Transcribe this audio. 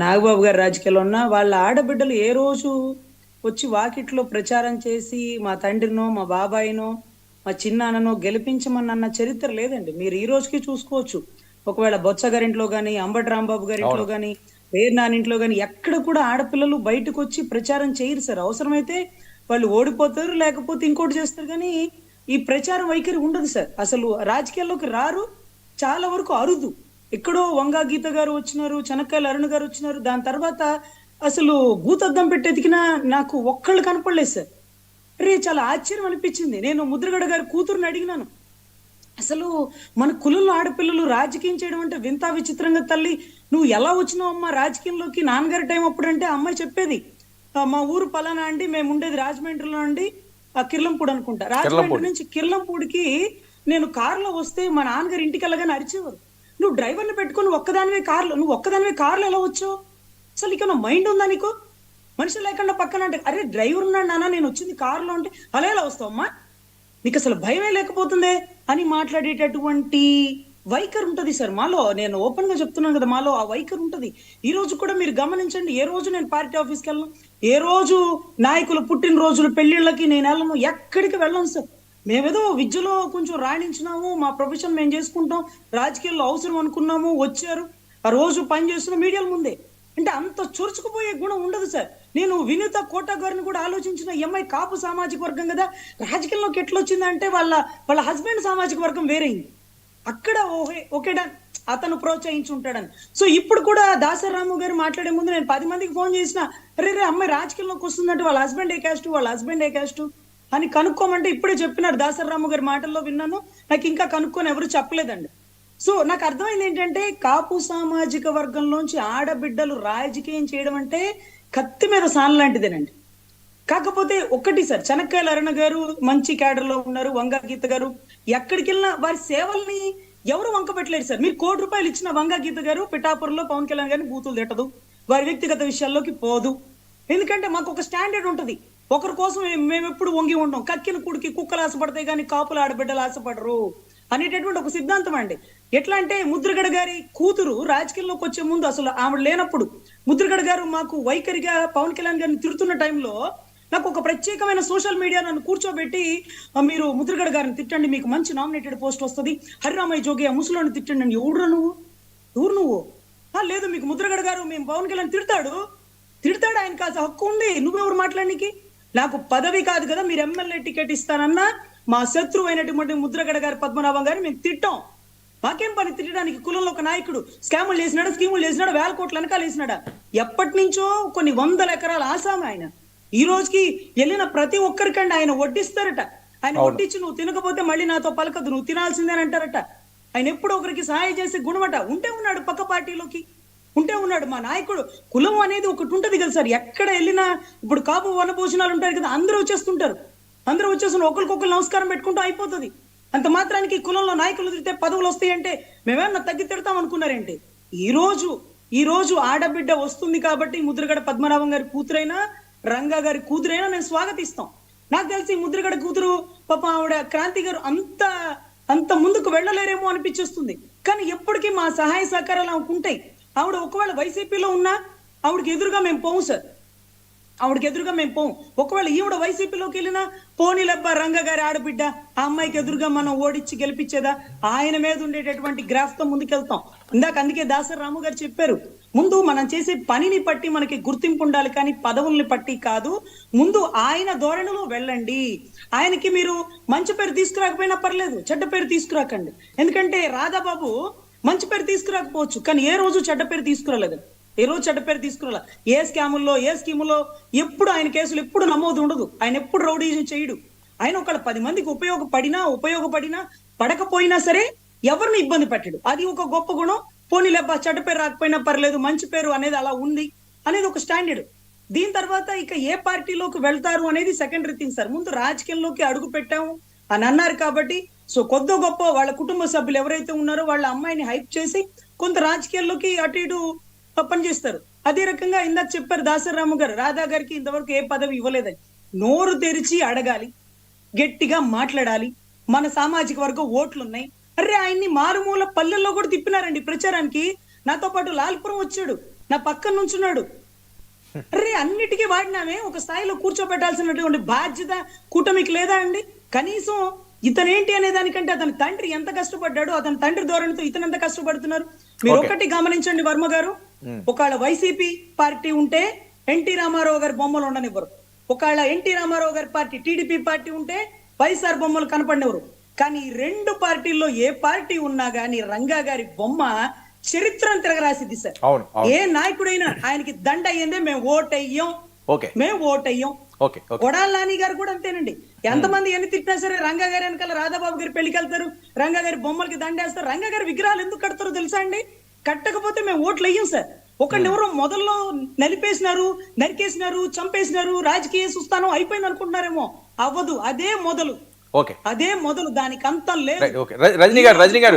నాగబాబు గారు రాజకీయాల్లో ఉన్నా వాళ్ళ ఆడబిడ్డలు ఏ రోజు వచ్చి వాకిట్లో ప్రచారం చేసి మా తండ్రినో మా బాబాయినో మా చిన్నాన్ననో గెలిపించమని అన్న చరిత్ర లేదండి. మీరు ఈ రోజుకి చూసుకోవచ్చు. ఒకవేళ బొత్స గారింట్లో గాని అంబటి రాంబాబు గారింట్లో గాని వేరు నానింట్లో గాని ఎక్కడ కూడా ఆడపిల్లలు బయటకు వచ్చి ప్రచారం చేయరు సార్. అవసరమైతే వాళ్ళు ఓడిపోతారు లేకపోతే ఇంకోటి చేస్తారు కానీ ఈ ప్రచారం వైఖరి ఉండదు సార్. అసలు రాజకీయాల్లోకి రారు చాలా వరకు అరుదు. ఎక్కడో వంగా గీత గారు వచ్చినారు చెనక్కాయల అరుణ్ గారు వచ్చినారు. దాని తర్వాత అసలు భూతద్దం పెట్టి ఎతికినా నాకు ఒక్కళ్ళు కనపడలేదు సార్. అరే చాలా ఆశ్చర్యం అనిపించింది. నేను ముద్రగడ గారి కూతురుని అడిగినాను. అసలు మన కులంలో ఆడపిల్లలు రాజకీయం చేయడం అంటే వింత విచిత్రంగా తల్లి నువ్వు ఎలా వచ్చినావు అమ్మా రాజకీయంలోకి? నాన్నగారి టైం అప్పుడు అంటే అమ్మాయి చెప్పేది "ఆ, మా ఊరు పలానా అండి మేము ఉండేది రాజమండ్రిలో అండి ఆ కిర్లంపూడి అనుకుంటా. రాజమండ్రి నుంచి కిర్లంపూడికి నేను కారులో వస్తే మా నాన్నగారి ఇంటికి వెళ్ళగానే అరిచేవారు. నువ్వు డ్రైవర్ని పెట్టుకొని ఒక్కదానివే కార్లో నువ్వు ఒక్కదానివే కార్లో ఎలా వచ్చావు? అసలు ఇక మైండ్ ఉందా నీకు? మనిషి లేకుండా పక్కన అంటే అరే డ్రైవర్ ఉన్నాడు నాన్న నేను వచ్చింది కారులో అంటే అలా ఎలా వస్తావు అమ్మా? నీకు అసలు భయమే లేకపోతుందే? అని మాట్లాడేటటువంటి వైఖరి ఉంటది సార్ మాలో. నేను ఓపెన్గా చెప్తున్నాను కదా మాలో ఆ వైఖరి ఉంటది. ఈ రోజు కూడా మీరు గమనించండి ఏ రోజు నేను పార్టీ ఆఫీస్కి వెళ్ళను? ఏ రోజు నాయకులు పుట్టినరోజులు పెళ్ళిళ్ళకి నేను వెళ్ళను? ఎక్కడికి వెళ్ళను సార్? మేమేదో విద్యలో కొంచెం రాణించినాము మా ప్రొఫెషన్ మేము చేసుకుంటాం రాజకీయాల్లో అవసరం అనుకున్నాము వచ్చారు. ఆ రోజు పని చేస్తున్న మీడియాల ముందే. అంటే అంత చొరుచుకుపోయే గుణం ఉండదు సార్. నేను వినీత కోట గారిని కూడా ఆలోచించిన ఈ అమ్మాయి కాపు సామాజిక వర్గం కదా రాజకీయంలోకి ఎట్లా వచ్చిందంటే వాళ్ళ వాళ్ళ హస్బెండ్ సామాజిక వర్గం వేరైంది. అక్కడ ఓహే ఓకేడా అతను ప్రోత్సహించి ఉంటాడని. సో ఇప్పుడు కూడా దాసరాము గారు మాట్లాడే ముందు నేను పది మందికి ఫోన్ చేసిన రే రే అమ్మాయి రాజకీయంలోకి వస్తుందంటే వాళ్ళ హస్బెండ్ ఏ క్యాస్ట్ వాళ్ళ హస్బెండ్ ఏ క్యాస్ట్? అని కనుక్కోమంటే ఇప్పుడే చెప్పినారు దాసరరాము గారి మాటల్లో విన్నాను. నాకు ఇంకా కనుక్కొని ఎవరు చెప్పలేదండి. సో నాకు అర్థమైంది ఏంటంటే కాపు సామాజిక వర్గంలోంచి ఆడబిడ్డలు రాజకీయం చేయడం అంటే కత్తి మీద సాన్ లాంటిదేనండి. కాకపోతే ఒక్కటి సార్ చెనక్కాయల అరుణ గారు మంచి క్యాడర్లో ఉన్నారు వంగా గీత గారు. ఎక్కడికి వెళ్ళినా వారి సేవల్ని ఎవరు వంక పెట్టలేరు సార్. మీరు కోటి రూపాయలు ఇచ్చిన వంగా గీత గారు పిఠాపురంలో పవన్ కళ్యాణ్ గారిని బూతులు తిట్టదు. వారి వ్యక్తిగత విషయాల్లోకి పోదు. ఎందుకంటే మాకు ఒక స్టాండర్డ్ ఉంటుంది. ఒకరి కోసం మేము- ఎప్పుడు వంగి ఉండం కక్కిన కుడికి కుక్కలు ఆశపడతాయి కానీ కాపులు ఆడబిడ్డలు ఆశపడరు అనేటటువంటి ఒక సిద్ధాంతం అండి. ఎట్లా అంటే ముద్రగడ గారి కూతురు రాజకీయంలోకి వచ్చే ముందు అసలు ఆవిడ లేనప్పుడు ముద్రగడ గారు మాకు వైఖరిగా పవన్ కళ్యాణ్ గారిని తిడుతున్న టైంలో నాకు ఒక ప్రత్యేకమైన సోషల్ మీడియా నన్ను కూర్చోబెట్టి మీరు ముద్రగడ గారిని తిట్టండి మీకు మంచి నామినేటెడ్ పోస్ట్ వస్తుంది. హరిరామయ్య జోగి ఆ ముసలోని తిట్టండి అని ఎవడురా నువ్వు? ఎవరు నువ్వు? లేదు మీకు ముద్రగడ గారు మేము పవన్ కళ్యాణ్ తిడతాడు. తిడతాడు ఆయన కాస్త హక్కు ఉంది. నువ్వెవరు మాట్లాడడానికి నాకు పదవి కాదు కదా మీరు ఎమ్మెల్యే టికెట్ ఇస్తానన్నా మా శత్రువు అయినటువంటి ముద్రగడ గారు పద్మనాభం గారిని మేము తిట్టాం. మాకేం పని? తిట్టడానికి కులంలో ఒక నాయకుడు స్కాములు చేసినాడు స్కీములు చేసినాడు వేల కోట్ల వెనకాల వేసినాడా? ఎప్పటి నుంచో కొన్ని వందల ఎకరాల ఆసామి ఆయన. ఈ రోజుకి వెళ్ళిన ప్రతి ఒక్కరికండి ఆయన వడ్డిస్తారట. ఆయన వడ్డించి నువ్వు తినకపోతే మళ్ళీ నాతో పలకదు నువ్వు తినాల్సిందే అంటారట ఆయన ఎప్పుడు ఒకరికి సహాయం చేసే గుణమట. ఉంటే ఉన్నాడు పక్క పార్టీలోకి. ఉంటే ఉన్నాడు మా నాయకుడు. కులం అనేది ఒకటి ఉంటది కదా సార్. ఎక్కడ వెళ్ళినా ఇప్పుడు కాపు వనభోజనాలు ఉంటారు కదా అందరూ వచ్చేస్తుంటారు. అందరూ వచ్చేసి ఒకరికొకరు నమస్కారం పెట్టుకుంటూ అయిపోతుంది. అంత మాత్రానికి కులంలో నాయకులు తిరిగితే పదవులు వస్తాయంటే మేమేమన్నా తగ్గి తిడతాం అనుకున్నారేంటి? ఈ రోజు ఈ రోజు ఆడబిడ్డ వస్తుంది కాబట్టి ముద్రగడ పద్మనాభం గారి కూతురైనా రంగా గారి కూతురైనా మేము స్వాగతిస్తాం. నాకు తెలిసి ముద్రగడ కూతురు పాప ఆవిడ క్రాంతి గారు అంత అంత ముందుకు వెళ్ళలేరేమో అనిపించేస్తుంది. కానీ ఎప్పటికీ మా సహాయ సహకారాలు ఆమెకు ఉంటాయి. ఆవిడ ఒకవేళ వైసీపీలో ఉన్నా ఆవిడకి ఎదురుగా మేము పోము సార్. ఆవిడకి ఎదురుగా మేము పోం ఒకవేళ ఈవిడ వైసీపీలోకి వెళ్ళినా పోనీలబ్బా రంగ గారి ఆడబిడ్డ ఆ అమ్మాయికి ఎదురుగా మనం ఓడించి గెలిపించేదా? ఆయన మీద ఉండేటటువంటి గ్రాఫ్తో ముందుకెళ్తాం. ఇందాక అందుకే దాసరి రాము గారు చెప్పారు ముందు మనం చేసే పనిని బట్టి మనకి గుర్తింపు ఉండాలి కానీ పదవుల్ని బట్టి కాదు. ముందు ఆయన ధోరణిలో వెళ్ళండి. ఆయనకి మీరు మంచి పేరు తీసుకురాకపోయినా పర్లేదు చెడ్డ పేరు తీసుకురాకండి. ఎందుకంటే రాధాబాబు మంచి పేరు తీసుకురాకపోవచ్చు కానీ ఏ రోజు చెడ్డ పేరు తీసుకురాలేదు. ఏ రోజు చెడ్డ పేరు తీసుకురాల. ఏ స్కాముల్లో ఏ స్కీములో ఎప్పుడు ఆయన కేసులు ఎప్పుడు నమోదు ఉండదు. ఆయన ఎప్పుడు రౌడీజం చేయడు. ఆయన ఒకళ్ళ పది మందికి ఉపయోగపడినా ఉపయోగపడినా పడకపోయినా సరే ఎవరిని ఇబ్బంది పెట్టడు. అది ఒక గొప్ప గుణం. పోనీ లేబ్బా చెడ్డ పేరు రాకపోయినా పర్లేదు మంచి పేరు అనేది అలా ఉంది అనేది ఒక స్టాండర్డ్. దీని తర్వాత ఇక ఏ పార్టీలోకి వెళ్తారు అనేది సెకండరీ థింగ్ సార్. ముందు రాజకీయంలోకి అడుగు పెట్టాము. అని అన్నారు కాబట్టి సో కొద్ది గొప్ప వాళ్ళ కుటుంబ సభ్యులు ఎవరైతే ఉన్నారో వాళ్ళ అమ్మాయిని హైప్ చేసి కొంత రాజకీయాల్లోకి అటు ఇటు పనిచేస్తారు అదే రకంగా ఇందాక చెప్పారు దాసరాము గారు రాధా గారికి ఇంతవరకు ఏ పదవి ఇవ్వలేదని. నోరు తెరిచి అడగాలి గట్టిగా మాట్లాడాలి. మన సామాజిక వర్గం ఓట్లు ఉన్నాయి అరే ఆయన్ని మారుమూల పల్లెల్లో కూడా తిప్పినారండి ప్రచారానికి. నాతో పాటు లాల్పురం వచ్చాడు నా పక్కన నుంచున్నాడు. అరే అన్నిటికీ వాడినామే. ఒక స్థాయిలో కూర్చోబెట్టాల్సినటువంటి బాధ్యత కూటమికి లేదా అండి? కనీసం ఇతనేంటి అనే దానికంటే అతని తండ్రి ఎంత కష్టపడ్డాడు అతని తండ్రి ధోరణితో ఇతను ఎంత కష్టపడుతున్నారు? మీరు. ఒకటి గమనించండి వర్మ గారు. ఒకవేళ వైసీపీ పార్టీ ఉంటే ఎన్టీ రామారావు గారి బొమ్మలు ఉండనివ్వరు. ఒకవేళ ఎన్టీ రామారావు గారి పార్టీ టీడీపీ పార్టీ ఉంటే వైఎస్ఆర్ బొమ్మలు కనపడినవరు కానీ రెండు పార్టీల్లో ఏ పార్టీ ఉన్నా గానీ రంగా గారి బొమ్మ చరిత్రను తిరగరాసిద్ది సార్. ఏ నాయకుడైనా ఆయనకి దండ అయ్యిందే మేము ఓటయ్యం. ఓకే. మేము ఓకే ఓకే. కొడాల నాని గారు కూడా అంతేనండి. ఎంతమంది ఎన్ని తిట్టినా సరే రంగా గారి వెనకాల రాధాబాబు గారి పెళ్ళికి వెళ్తారు రంగా గారి బొమ్మలకి దండేస్తారు. రంగా గారి విగ్రహాలు ఎందుకు కడతారో తెలుసా అండి? కట్టకపోతే మేము ఓట్లు వెయ్యం సార్. ఒకళ్ళు ఎవరో మొదల్లో నలిపేసినారు నరికేసినారు చంపేసినారు రాజకీయ సుస్థానం అయిపోయింది అనుకుంటున్నారేమో. అవ్వదు అదే మొదలు. ఓకే. అదే మొదలు దానికి అంతం లేదు రజనీ గారు రజనీ గారు.